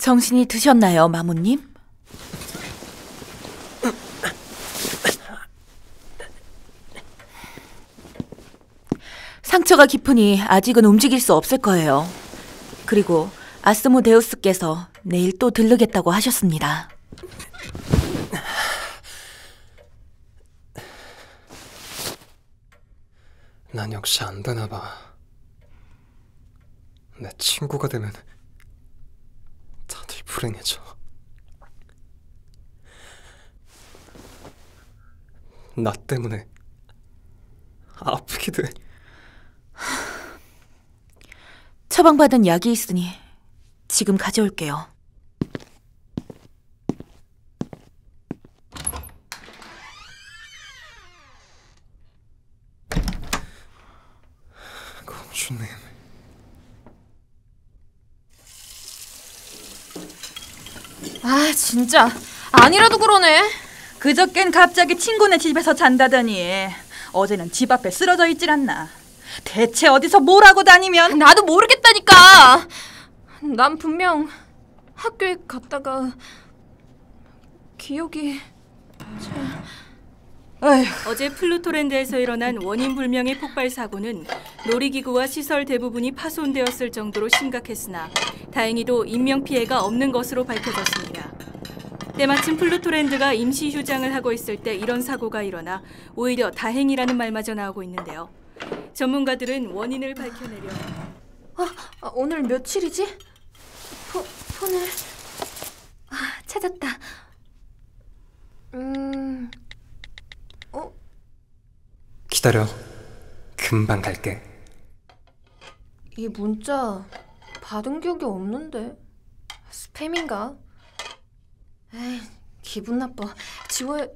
정신이 드셨나요, 마모님? 상처가 깊으니 아직은 움직일 수 없을 거예요. 그리고 아스모데우스께서 내일 또 들르겠다고 하셨습니다. 난 역시 안 되나 봐. 내 친구가 되면 불행해져. 나 때문에 아프게 돼. 처방받은 약이 있으니 지금 가져올게요. 공주님. 아 진짜 아니라도 그러네. 그저껜 갑자기 친구네 집에서 잔다더니 어제는 집 앞에 쓰러져 있질 않나. 대체 어디서 뭘 하고 다니면 나도 모르겠다니까. 난 분명 학교에 갔다가 기억이 어제 플루토랜드에서 일어난 원인 불명의 폭발 사고는 놀이기구와 시설 대부분이 파손되었을 정도로 심각했으나 다행히도 인명 피해가 없는 것으로 밝혀졌습니다. 때마침 플루토랜드가 임시 휴장을 하고 있을 때 이런 사고가 일어나 오히려 다행이라는 말마저 나오고 있는데요. 전문가들은 원인을 밝혀내려 아, 오늘 며칠이지? 포, 폰을 아, 찾았다. 음, 어, 기다려. 금방 갈게. 이 문자 받은 기억이 없는데 스팸인가? 에이, 기분 나빠. 지워야.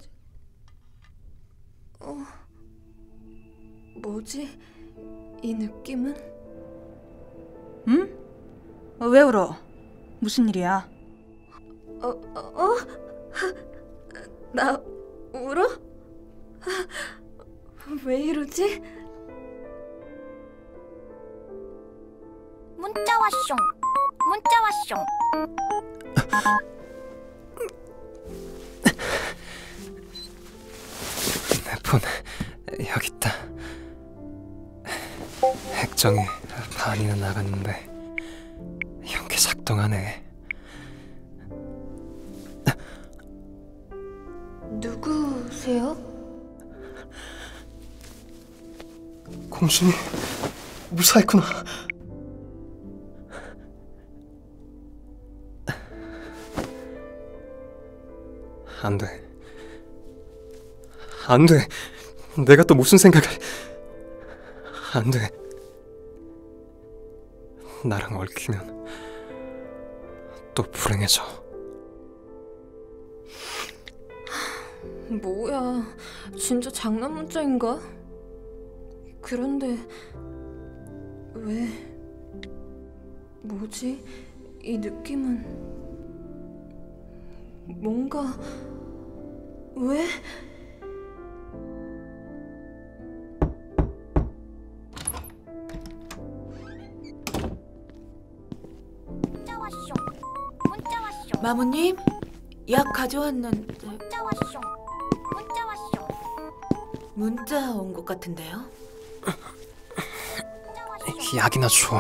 어, 뭐지? 이 느낌은? 응? 어, 왜 울어? 무슨 일이야? 어, 어, 어? 나 울어? 왜 이러지? 문자 왔숑 문자 왔숑 폰 여기 있다. 핵정이 반이나 나갔는데 연기 작동하네. 누구세요? 공순이 무사했구나. 안 돼. 안 돼. 내가 또 무슨 생각을. 안 돼. 나랑 얽히면 또 불행해져. 뭐야, 진짜 장난 문자인가? 그런데 왜 뭐지? 이 느낌은 뭔가 왜? 왔숑 문자 왔숑 마모님, 약 가져왔는데 문자 왔숑 문자 왔숑 문자 온 것 같은데요? 약이나 줘.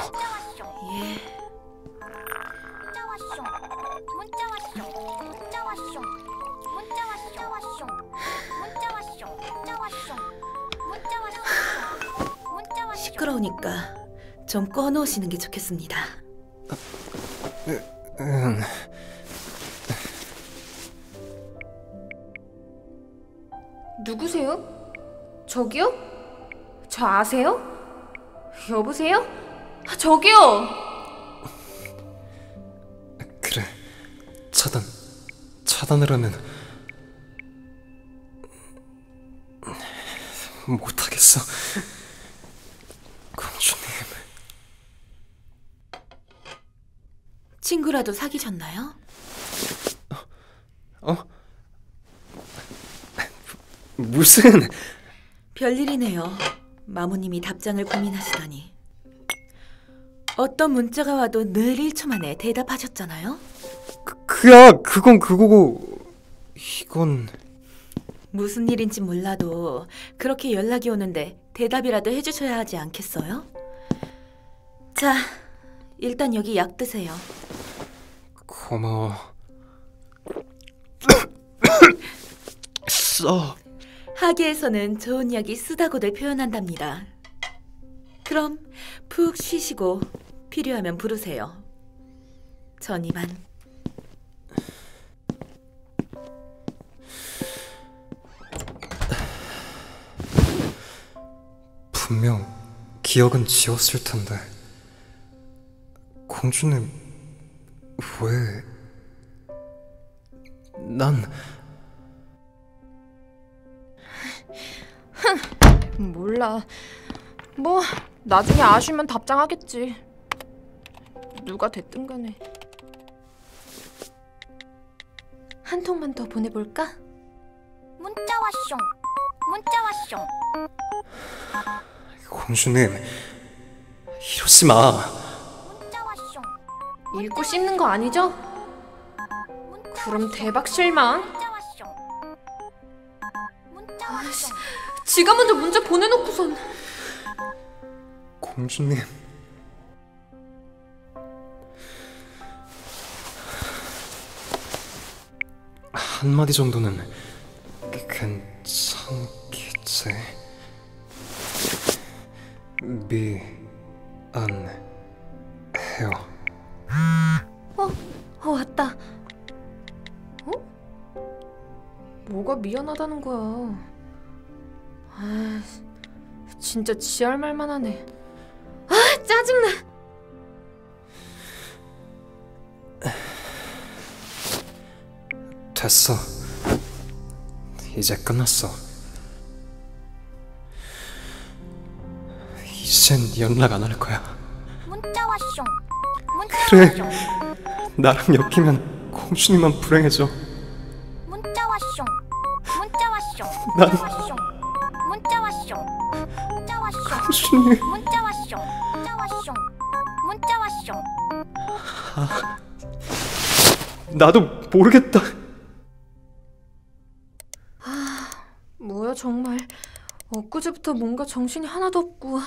예. 문자 왔숑 문자 왔숑 문자 왔숑 문자 왔숑 왔숑 문자 왔숑 문자 왔숑 문자 왔숑 문자 왔숑 시끄러우니까 좀 꺼놓으시는 게 좋겠습니다. 응. 누구세요? 저기요? 저 아세요? 여보세요? 아, 저기요! 그래. 차단. 차단을 하면 못하겠어. 공주님. 친구라도 사귀셨나요? 어? 무슨 별일이네요. 마모님이 답장을 고민하시다니. 어떤 문자가 와도 늘 1초 만에 대답하셨잖아요. 야, 그건 그거고 이건 무슨 일인지 몰라도 그렇게 연락이 오는데 대답이라도 해주셔야 하지 않겠어요? 자, 일단 여기 약 드세요. 고마워. 써. 하계에서는 좋은 약이 쓰다고들 표현한답니다. 그럼 푹 쉬시고 필요하면 부르세요. 전 이만. 분명 기억은 지웠을 텐데. 공주는 왜? 난 몰라. 뭐 나중에 아쉬면 답장하겠지. 누가 됐든 간에. 한 통만 더 보내볼까? 문자 왔쇼. 문자 왔쇼. 공주님 이러지 마. 읽고 씹는 거 아니죠? 그럼 대박 실망. 왔쇼. 지가 먼저 문자 보내놓고선 공주님. 한마디 정도는 괜찮겠지. 미안해요. 어 왔다. 어? 뭐가 미안하다는 거야? 아, 진짜 지할 말만 하네. 아, 짜증나. 됐어. 이제 끝났어. 이젠 연락 안 할 거야. 문자 왔쇼. 그래. 나랑 엮이면 공주님만 불행해져. 문자 왔쇼. 문자 왔쇼. 난- 문자 왔쇼. 문자 왔쇼. 공주님. 문자 왔쇼. 문자 왔쇼. 문자 왔쇼. 나도 모르겠다. 뭐야 정말. 엊그제부터 뭔가 정신이 하나도 없고. 어,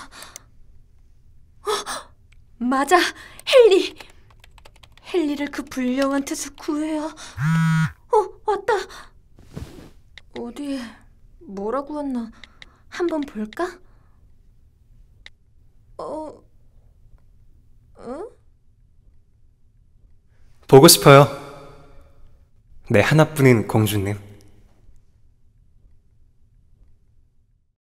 맞아, 헨리. 헨리를 그 불량한 뜻을 구해야. 어, 왔다. 어디에 뭐라고 왔나? 한번 볼까? 어, 어? 보고 싶어요. 내 하나뿐인 공주님.